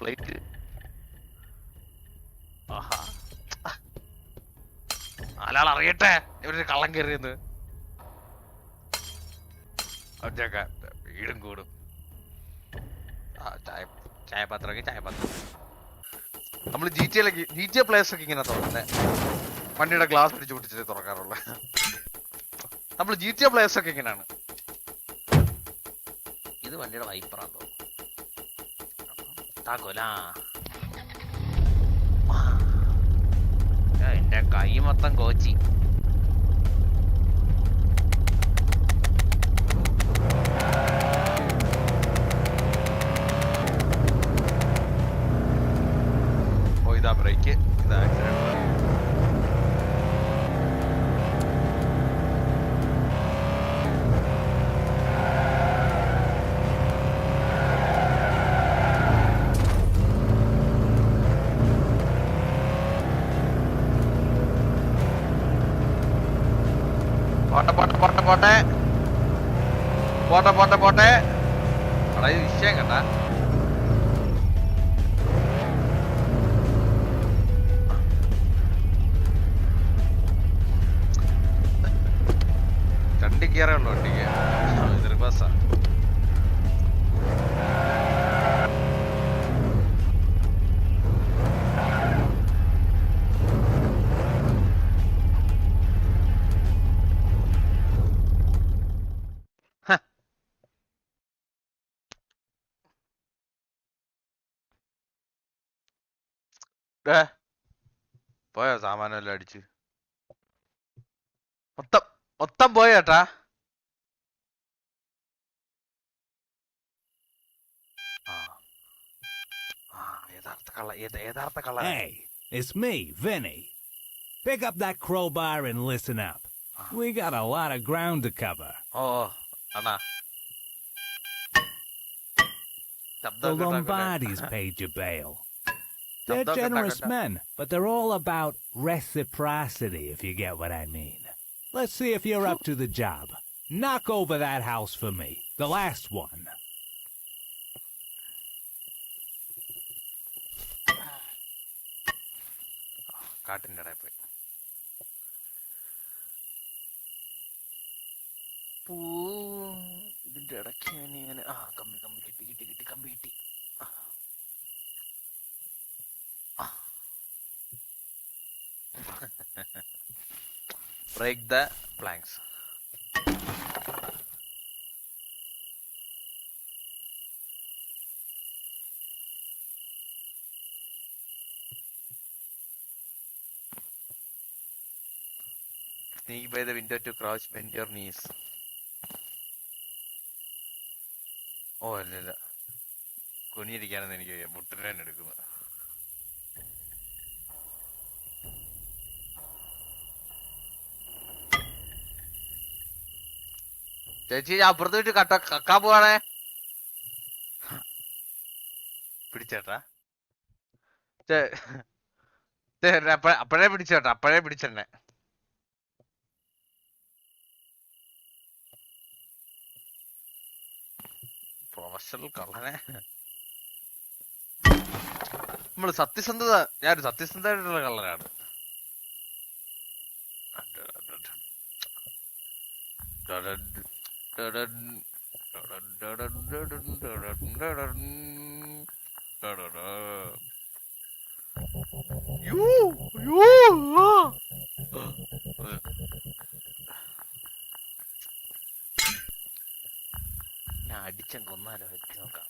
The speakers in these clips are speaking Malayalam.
പ്ലേറ്റ് ആഹാ. നാലാൾ അറിയട്ടെ. ഇവരൊരു കള്ളം കയറിയെന്ന്. ഒറ്റയൊക്കെ വീടും കൂടും. ചായ ചായപാത്രമൊക്കെ ചായപാത്രം. നമ്മൾ ജി ടി എയിലേക്ക് ജി ടി എ പ്ലേസ് ഒക്കെ ഇങ്ങനെ തുറക്കുന്നത് വണ്ടിയുടെ ഗ്ലാസ് പിടിച്ച് പൊട്ടിച്ചിട്ട് തുറക്കാറുള്ള. നമ്മൾ ജി ടി എ പ്ലേസ് ഒക്കെ ഇങ്ങനെയാണ്. ഇത് വണ്ടിയുടെ വൈപ്പറാന്ന് തോന്നുന്നു താക്കോലാ എന്റെ കൈ മൊത്തം കോച്ചി ഓ ഇതാ ബ്രേക്ക് ഇതാ ആക്സിഡന്റ് പോട്ടെ പോട്ടെ. പോട്ടെ പോട്ടെ പോട്ടെ. എടാ ഇത് വിഷയം കണ്ട. രണ്ട് ഗിയറേ ഉള്ളു വണ്ടിക്ക് പോയോ സാമാനെല്ലാം അടിച്ച് മൊത്തം മൊത്തം പോയേട്ടാ ആ ആ യഥാർത്ഥ കള്ള യഥ- യഥാർത്ഥ കള്ള Hey, it's me, Vinny. Pick up that crowbar and listen up. We got a lot of ground to cover. Oh oh, Anna The ശബ്ദം കേട്ടാ Lombardis paid your bail. They're Don't get generous back on men, but they're all about reciprocity, if you get what I mean. Let's see if you're up to the job. Knock over that house for me. The last one. കാട്ടിന്റെ ഇടയിൽ പോയി പൂ ഇതിന്റെ ഇടയ്ക്ക് ഞാൻ ഇങ്ങനെ ആ കമ്പി കമ്പി കിട്ടി കിട്ടി കിട്ടി കമ്പി കിട്ടി break the planks sneak by the window to crouch bend your knees ഓ അല്ല ഇല്ല കുനിയിരിക്കാനെന്ന് എനിക്ക്. മുട്ടിനെ തന്നെ ചേച്ചി ഞാൻ അപ്പുറത്ത് വിട്ട് കട്ട കക്കാൻ പോവാണേ. പിടിച്ചേട്ടാ. അപ്പഴ- പിടിച്ചേട്ടാ അപ്പഴേ പിടിച്ചെന്നെ പ്രൊഫഷണൽ കള്ളനെ. നമ്മൾ സത്യസന്ധത ഞാനൊരു സത്യസന്ധമായിട്ടുള്ള കള്ളനാണ്. യ്യോ, ആ. ഞാൻ അടിച്ചൻ കൊന്നാലോ എത്തി നോക്കാം.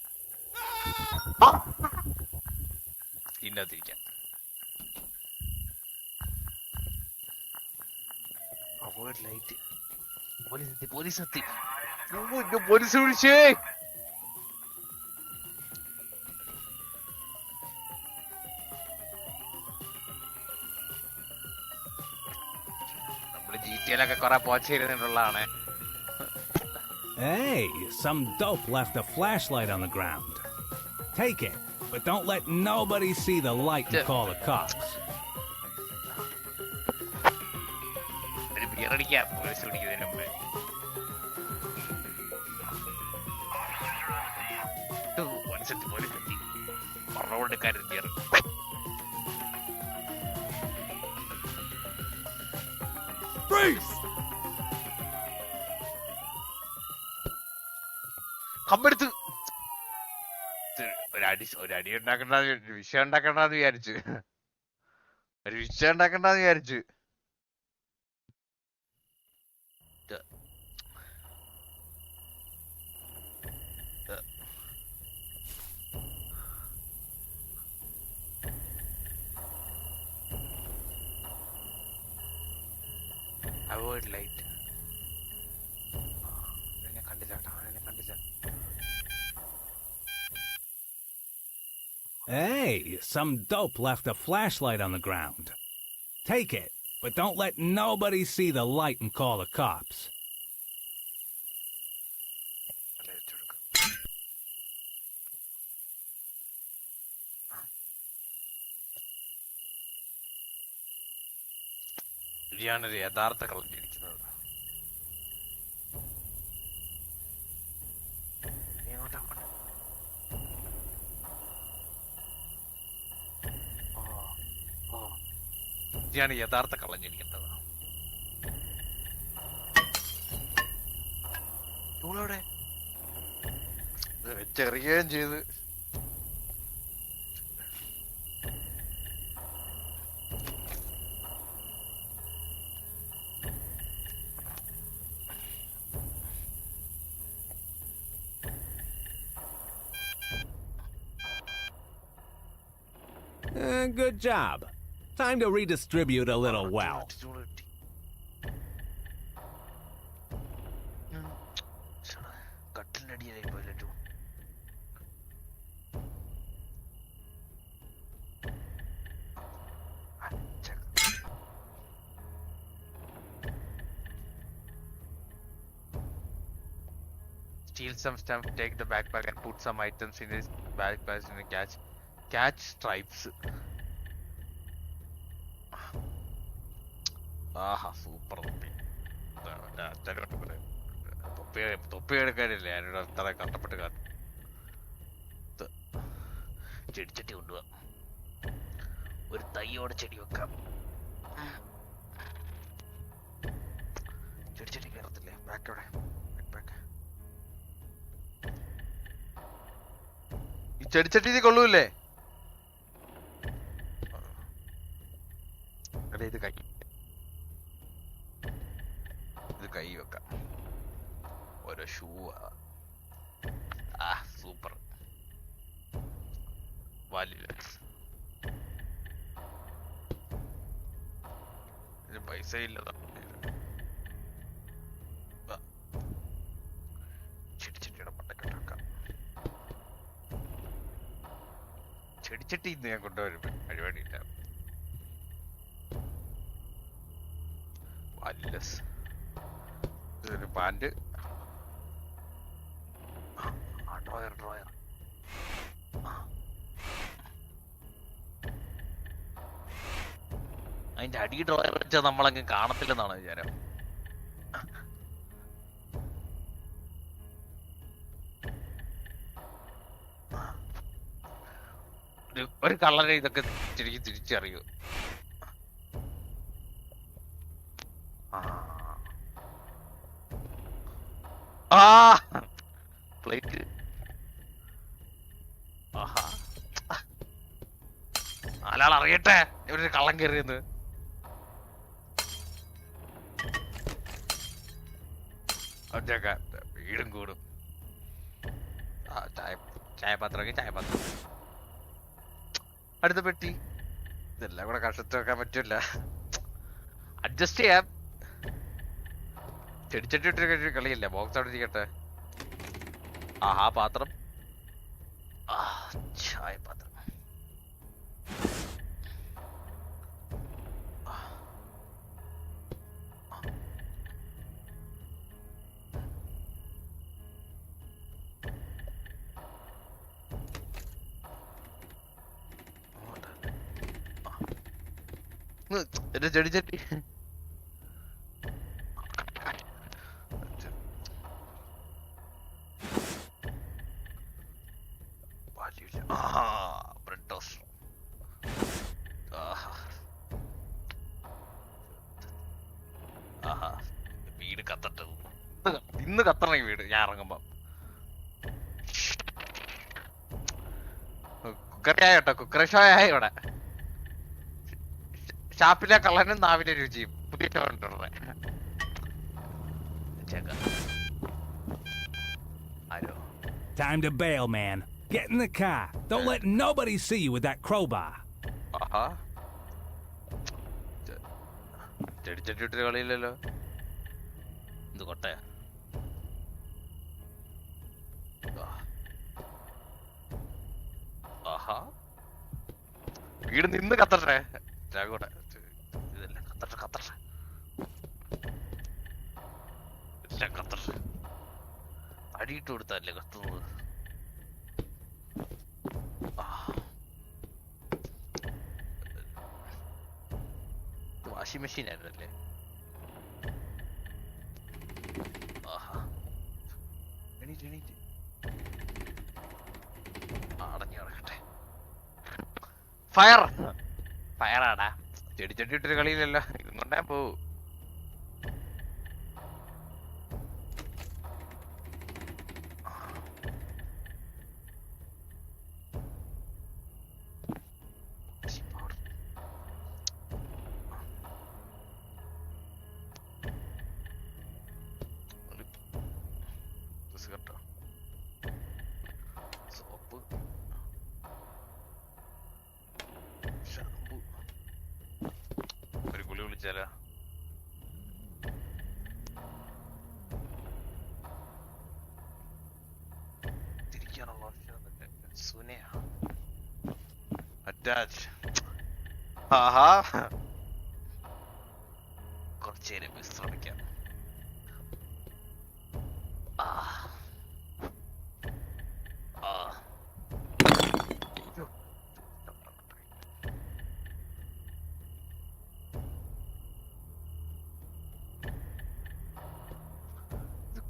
ഇന്നത്തിരിക്കാം avoid light Polízate, polízate. No, no puedes urge. Hey, some dope left a flashlight on the ground. Take it, but don't let nobody see the light and call the cops. അടിക്കാം പോലീസ് പിടിക്കുന്നതിന് മുമ്പ്. പോലീസ് എത്തി കമ്പെടുത്ത്. ഒരടി ഒരടി ഉണ്ടാക്കണ്ട വിഷയം ഉണ്ടാക്കണ്ടെന്ന് വിചാരിച്ചു. ഒരു വിഷയം ഉണ്ടാക്കണ്ടെന്ന് വിചാരിച്ചു. Avoid light. എന്നെ കണ്ടില്ല കേട്ടോ എന്നെ കണ്ടില്ല Hey, some dope left a flashlight on the ground. Take it, but don't let nobody see the light and call the cops. ഇതാണ് ഒരു യഥാർത്ഥ? ഓ, ഓ. ഇതാണ് യഥാർത്ഥ കളഞ്ഞിരിക്കുന്നത് ഇവളെവിടെ വെച്ചെറിയുകയും ചെയ്ത് good job. Time to redistribute a little Well, steal some stuff, take the backpack and put some items in his backpack and catch catch stripes. ആഹാ സൂപ്പർ തൊപ്പി എന്റെ പറയാം. തൊപ്പി തൊപ്പി എടുക്കാനില്ലേ? ഞാനിവിടെ അത്ര കഷ്ടപ്പെട്ട് കാ ചെടിച്ചട്ടി കൊണ്ടുപോവാം ഒരു തയ്യോടെ ചെടി വെക്കാം. ചെടിച്ചട്ടി കയറത്തില്ലേ? ബാക്കോടെ ബാക്ക് ഈ ചെടിച്ചട്ടി കൊള്ളൂല്ലേ അല്ല ഇത് കൈ ഇത് കൈ വെക്കാം ഓരോ ഷൂ ആ സൂപ്പർ വലിയ ഇതിന് പൈസ ഇല്ലതാ ചെടിച്ചട്ടിയുടെ പട്ടക്കെട്ടാക്കാം ചെടിച്ചട്ടി ഇന്ന് ഞാൻ കൊണ്ടുവരും. പരിപാടിയില്ല. വല്ലസ് ഇതൊരു ഡ്രോയർ അതിന്റെ അടി ഡ്രോയർ വെച്ചാൽ നമ്മളങ്ങ് കാണത്തില്ലെന്നാണ് വിചാരം. ഒരു കളറെ ഇതൊക്കെ ശരിക്കും തിരിച്ചറിയൂ. ആ. പ്ലേറ്റ്. ആഹാ. അറിയട്ടെ ഇവരൊരു കള്ളം കയറിയെന്ന് വീടും കൂടും. ചായ ചായപാത്രമൊക്കെ ചായപാത്രം. അടുത്ത പെട്ടി. ഇതെല്ലാം കൂടെ കഷത്ത് വെക്കാൻ പറ്റില്ല അഡ്ജസ്റ്റ് ചെയ്യാം. ചെടിച്ചട്ടി ഇട്ടൊരു കളിയില്ല. ബോക്സ് അവിടെ ഇരിക്കട്ടെ. ആഹാ പാത്രം. ആ ചായ പാത്രം. ടോസ്റ്റർ ആഹാ ആഹാ. വീട് കത്തട്ടത് ഇന്ന് കത്തണ വീട് ഞാൻ ഇറങ്ങുമ്പോ. കുക്കറിയായ കേട്ടോ കുക്കറി ഷോ ആയ ഷാപ്പിലെ കള്ളനും നാവിലെ രുചിയും. പുതിയ ഷോ ഉണ്ടല്ലേ ആരോ? Time to bail, man. Get in the car. Don't let nobody see you with that crowbar. ആഹാ. ചെടിച്ചട്ടിട്ട് കളിയില്ലല്ലോ. ഇത് കൊട്ടയാ. ആഹാ. വീട് നിന്ന് കത്തട്ടെ. ചാകോട്ടെ ഇതല്ല കത്തട്ടെ കത്തട്ടെ എല്ലാം കത്തട്ടെ അടിയിട്ട് കൊടുത്തല്ലേ കത്തുന്നത്? Washing machine ആയിരുന്നല്ലേ? എണീറ്റ് എണീറ്റ്. അടഞ്ഞു കിടക്കട്ടെ. ഫയർ ഫയറാടാ ചെടി ചെടി ഇട്ടൊരു കളിയിലല്ല. ഇതും കൊണ്ടേ പോവൂ. Angela. Dad. lasciando su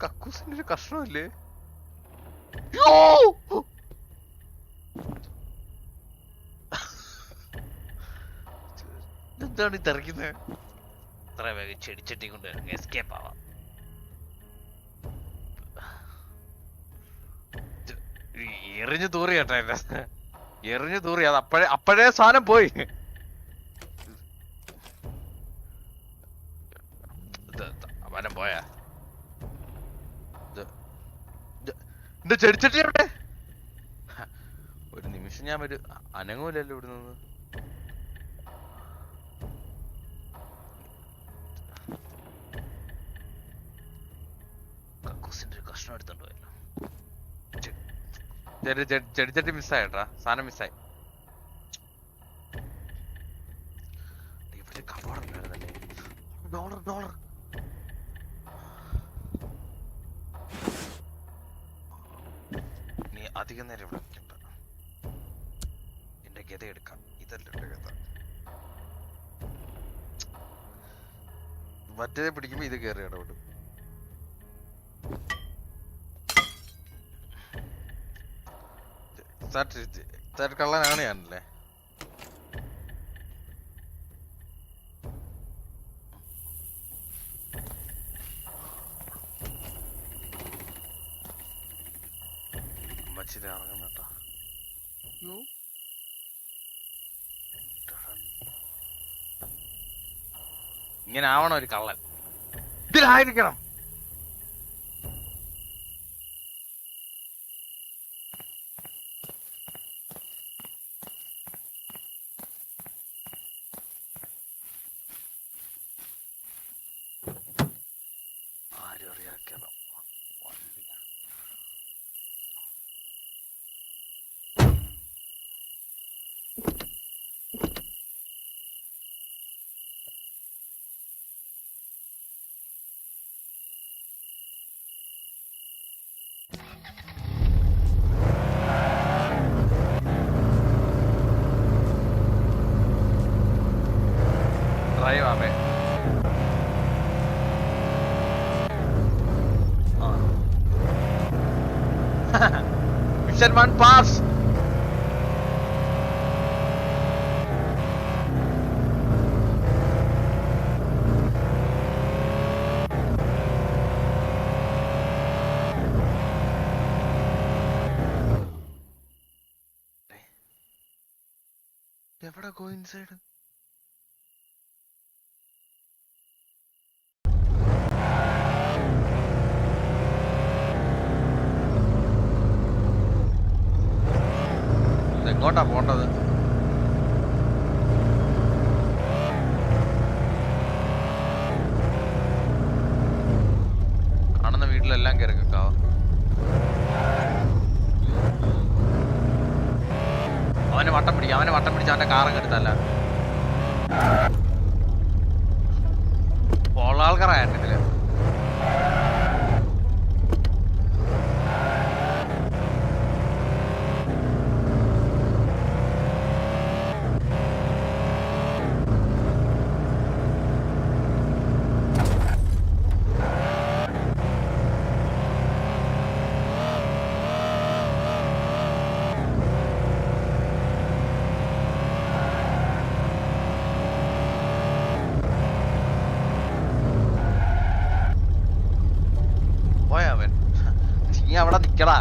കക്കൂസിന്റെ ഒരു കഷ്ണമല്ലേ! എന്താണ് ഈ തെറിക്കുന്നത് അത്ര വേഗം ചെടിച്ചട്ടി കൊണ്ട് എസ്കേപ്പ് ആവാം എറിഞ്ഞു തൂറി കേട്ടോ എന്റെ എറിഞ്ഞു തൂറി. അത് അപ്പഴേ അപ്പഴേ സാധനം പോയി. അവനം പോയാ ഇത് ഇത് ഇത് ചെടിച്ചട്ടി എവിടെ ഒരു നിമിഷം ഞാൻ ഒരു അനങ്ങൂലല്ലോ ഇവിടെ നിന്ന് കഷ്ണം എടുത്തോണ്ട് ചെടിച്ചട്ടി മിസ്സായിട്ടാ സാധനം മിസ്സായി അധികം നേരം ഇവിടെ നിൽക്കണ്ട. എന്റെ ഗത എടുക്കാം. ഇതല്ല ഗത മറ്റേതെ പിടിക്കുമ്പോ ഇത് കയറി ഇടപെടും. കള്ളനാണ് ഞാനല്ലേ? ഇങ്ങനെ ആവണം ഒരു കള്ളൻ. ഇതിലായിരിക്കണം. സെക്ഷൻ വൺ പാസ് എവിടെ കോയിൻസൈഡ്? എങ്ങോട്ടാ പോണ്ടത്? കാണുന്ന വീട്ടിലെല്ലാം കയറി അവന് വട്ടം പിടിക്കാം അവന് വട്ടം പിടിച്ച അവന്റെ കാറൊക്കെ എടുത്തല്ല. ഉള്ള അവിടെ നിക്കടാ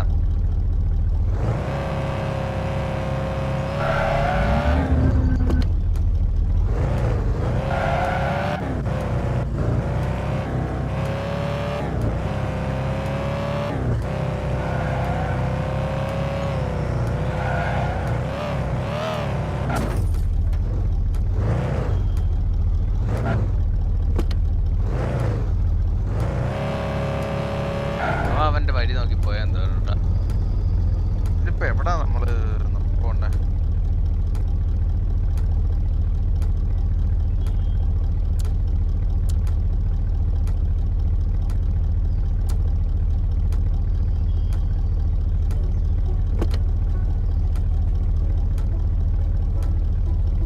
അവൻ അവന്റെ വഴി നോക്കി പോയാ എന്താ ഇതിപ്പോ എവിടാ നമ്മൾ പോണ്ടേ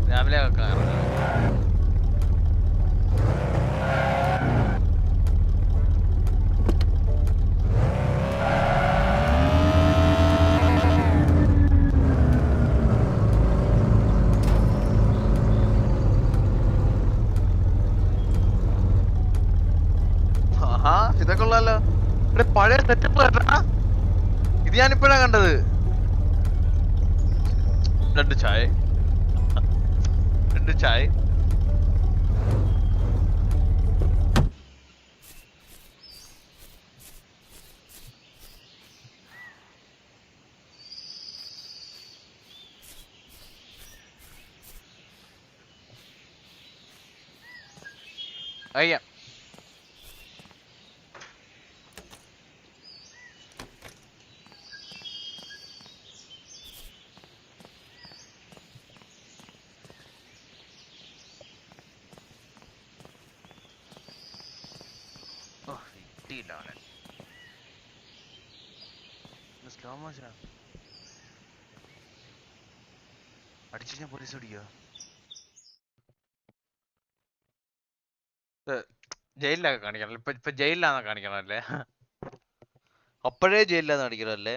രാവിലെ ഒക്കെ ഇറങ്ങണം ആഹാ ഉള്ളല്ലോ ഇവിടെ പഴയ സെറ്റപ്പ് കേട്ടാ ഇത് ഞാനിപ്പോഴാ കണ്ടത്. രണ്ട് ചായ. രണ്ട് ചായ. അയ്യ ഓ കിട്ടിയില്ല അവനെ സ്ലോ മോഷനാ അടിച്ചു ഞാൻ പോലീസ് ഓടിക്കോ ജയിലിലൊക്കെ കാണിക്കണം ഇപ്പൊ ഇപ്പൊ ജയിലിലാന്ന് കാണിക്കണം അല്ലേ അപ്പോഴേ ജയിലിലാന്ന് കാണിക്കണം അല്ലേ